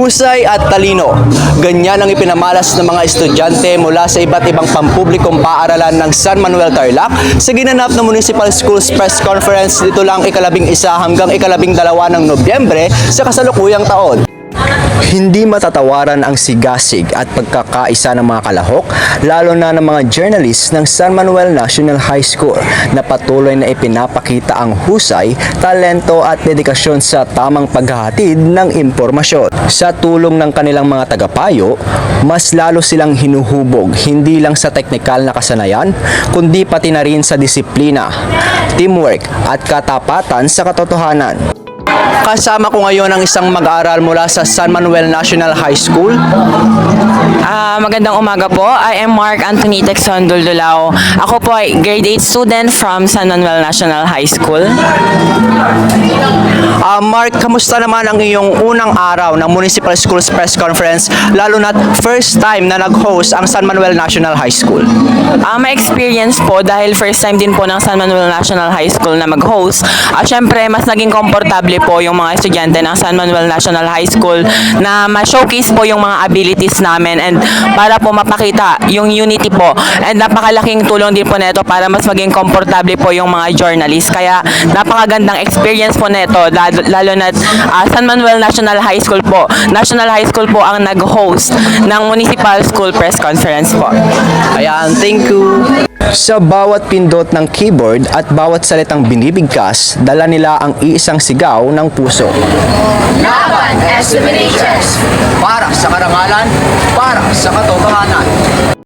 Husay at talino. Ganyan ang ipinamalas ng mga estudyante mula sa iba't ibang pampublikong paaralan ng San Manuel Tarlac sa ginanap na Municipal Schools Press Conference dito lang ikalabing isa hanggang ikalabing dalawa ng Nobyembre sa kasalukuyang taon. Hindi matatawaran ang sigasig at pagkakaisa ng mga kalahok, lalo na ng mga journalists ng San Manuel National High School na patuloy na ipinapakita ang husay, talento at dedikasyon sa tamang paghahatid ng impormasyon. Sa tulong ng kanilang mga tagapayo, mas lalo silang hinuhubog hindi lang sa teknikal na kasanayan, kundi pati na rin sa disiplina, teamwork at katapatan sa katotohanan. Kasama ko ngayon ang isang mag-aaral mula sa San Manuel National High School. Ah, magandang umaga po. I am Mark Anthony Texon Duldulao. Ako po ay grade 8 student from San Manuel National High School. Ah, Mark, kamusta naman ang iyong unang araw ng Municipal Schools Press Conference, lalo na first time na nag-host ang San Manuel National High School? Ah, may experience po dahil first time din po ng San Manuel National High School na mag-host. Ah, syempre, mas naging komportable po yung mga estudyante ng San Manuel National High School na ma-showcase po yung mga abilities namin and para po mapakita yung unity po. And napakalaking tulong din po nito para mas maging komportable po yung mga journalists. Kaya napakagandang experience po nito lalo, lalo na ah, San Manuel National High School po. National High School po ang nag-host ng Municipal School Press Conference po. Ayan, thank you. Sa bawat pindot ng keyboard at bawat salitang binibigkas, dala nila ang iisang sigaw ng puso. Laban Exterminators! Para sa karangalan, para sa katotohanan.